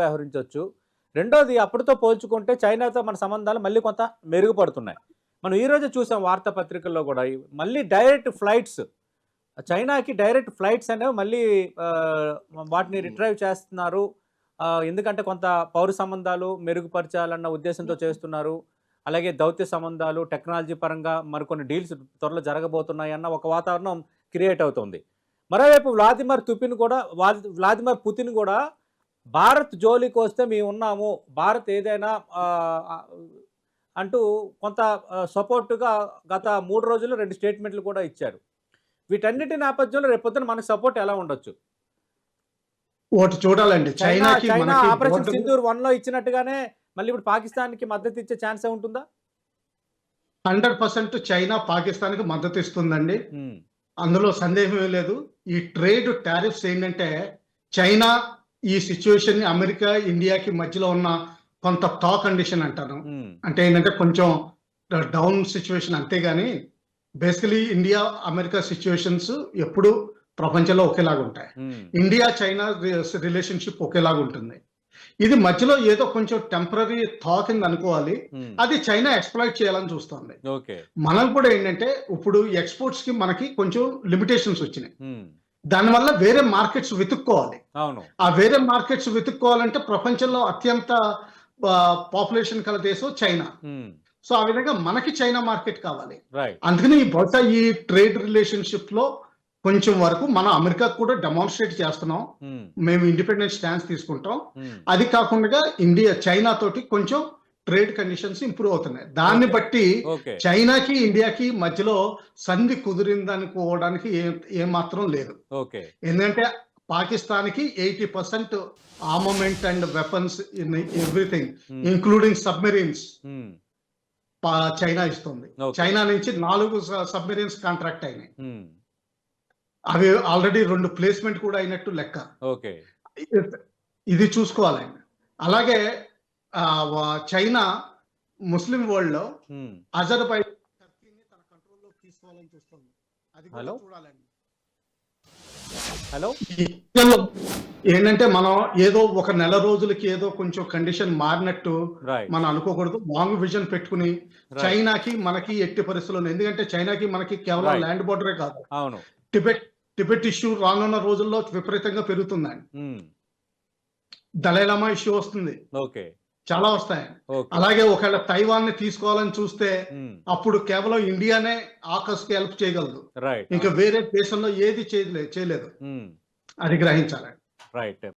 వ్యవహరించవచ్చు. రెండోది అప్పటితో పోల్చుకుంటే చైనాతో మన సంబంధాలు మళ్ళీ కొంత మెరుగుపడుతున్నాయి. మనం ఈ రోజు చూసాం వార్తాపత్రికల్లో కూడా మళ్ళీ డైరెక్ట్ ఫ్లైట్స్ చైనాకి డైరెక్ట్ ఫ్లైట్స్ అనేవి మళ్ళీ వాటిని రిట్రైవ్ చేస్తున్నారు. ఎందుకంటే కొంత పౌర సంబంధాలు మెరుగుపరచాలన్న ఉద్దేశంతో చేస్తున్నారు. అలాగే దౌత్య సంబంధాలు టెక్నాలజీ పరంగా మరికొన్ని డీల్స్ త్వరలో జరగబోతున్నాయి అన్న ఒక వాతావరణం క్రియేట్ అవుతుంది. మరోవైపు వ్లాదిమిర్ తుపిన్ కూడా వ్లాదిమిర్ పుతిన్ కూడా భారత్ జోలికి వస్తే మేము ఉన్నాము భారత్ ఏదైనా అంటూ కొంత సపోర్టుగా గత మూడు రోజులు రెండు స్టేట్మెంట్లు కూడా ఇచ్చారు. వీటన్నిటి నేపథ్యంలో రేపొద్దున మనకు సపోర్ట్ ఎలా ఉండొచ్చు? ఒకటి చూడాలండి. చైనా చైనాకి చైనా ఆపరేషన్ సింధూర్ వన్లో ఇచ్చినట్టుగానే మళ్ళీ ఇప్పుడు పాకిస్తాన్కి మద్దతు ఇచ్చే ఛాన్స్ ఉంటుందా? హండ్రెడ్ పర్సెంట్ చైనా పాకిస్తాన్కి మద్దతు ఇస్తుందండి. అందులో సందేహమే లేదు. ఈ ట్రేడ్ టారిఫ్స్ ఏంటంటే చైనా ఈ సిచ్యువేషన్ అమెరికా ఇండియాకి మధ్యలో ఉన్న కొంత తా కండిషన్ అంటాను. అంటే ఏంటంటే కొంచెం డౌన్ సిచ్యువేషన్ అంతేగాని బేసికలీ ఇండియా అమెరికా సిచ్యువేషన్స్ ఎప్పుడు ప్రపంచంలో ఒకేలాగా ఉంటాయి. ఇండియా చైనా రిలేషన్షిప్ ఒకేలాగా ఉంటుంది. ఇది మధ్యలో ఏదో కొంచెం టెంపరీ థా కింద అనుకోవాలి. అది చైనా ఎక్స్ప్లాయిట్ చేయాలని చూస్తుంది. మనం కూడా ఏంటంటే ఇప్పుడు ఎక్స్పోర్ట్స్కి మనకి కొంచెం లిమిటేషన్స్ వచ్చినాయి. దానివల్ల వేరే మార్కెట్స్ వెతుక్కోవాలి. అవును. ఆ వేరే మార్కెట్స్ వెతుక్కోవాలంటే ప్రపంచంలో అత్యంత పాపులేషన్ కల దేశం చైనా. సో ఆ విధంగా మనకి చైనా మార్కెట్ కావాలి. అందుకని ఈ బహుశా ఈ ట్రేడ్ రిలేషన్షిప్లో కొంచెం వరకు మనం అమెరికా కూడా డెమాన్స్ట్రేట్ చేస్తున్నాం. మేము ఇండిపెండెంట్ స్టాన్స్ తీసుకుంటాం. అది కాకుండా ఇండియా చైనా తోటి కొంచెం ట్రేడ్ కండిషన్స్ ఇంప్రూవ్ అవుతున్నాయి. దాన్ని బట్టి చైనాకి ఇండియాకి మధ్యలో సంధి కుదిరిందనుకోవడానికి ఏ ఏమాత్రం లేదు. ఎందుకంటే పాకిస్తాన్కి eighty percent armament and weapons in everything um, including submarines um, China ఇస్తుంది. చైనా నుంచి నాలుగు సబ్మెరీన్స్ కాంట్రాక్ట్ అయినాయి. ఉమ్, అవి ఆల్రెడీ రెండు ప్లేస్మెంట్ కూడా అయినట్టు లెక్క. ఇది చూసుకోవాలండి అలాగే చైనా ముస్లిం వరల్డ్లో అజర్బై టర్కీని తన కంట్రోల్లో తీసుకోవాలని చూస్తుంది. అది కూడా? చూడాలండి. హలో? ఏంటంటే మనం ఏదో ఒక నెల రోజులకి ఏదో కొంచెం కండిషన్ మారినట్టు మనం అనుకోకూడదు. లాంగ్ విజన్ పెట్టుకుని చైనాకి మనకి ఎట్టి పరిస్థితుల్లో ఎందుకంటే చైనాకి మనకి కేవలం. ల్యాండ్ బోర్డరే కాదు. టిబెట్ టిబెట్ ఇష్యూ రానున్న రోజుల్లో విపరీతంగా పెరుగుతుందండి. దళైలామా ఇష్యూ వస్తుంది. ఓకే. చాలా వస్తాయి. అలాగే ఒకవేళ తైవాన్ని తీసుకోవాలని చూస్తే అప్పుడు కేవలం ఇండియానే ఆకస్కి హెల్ప్ చేయగలదు. ఇంకా వేరే దేశంలో ఏది చేయలే చేయలేదు. ఉమ్, అది గ్రహించాలి. రైట్.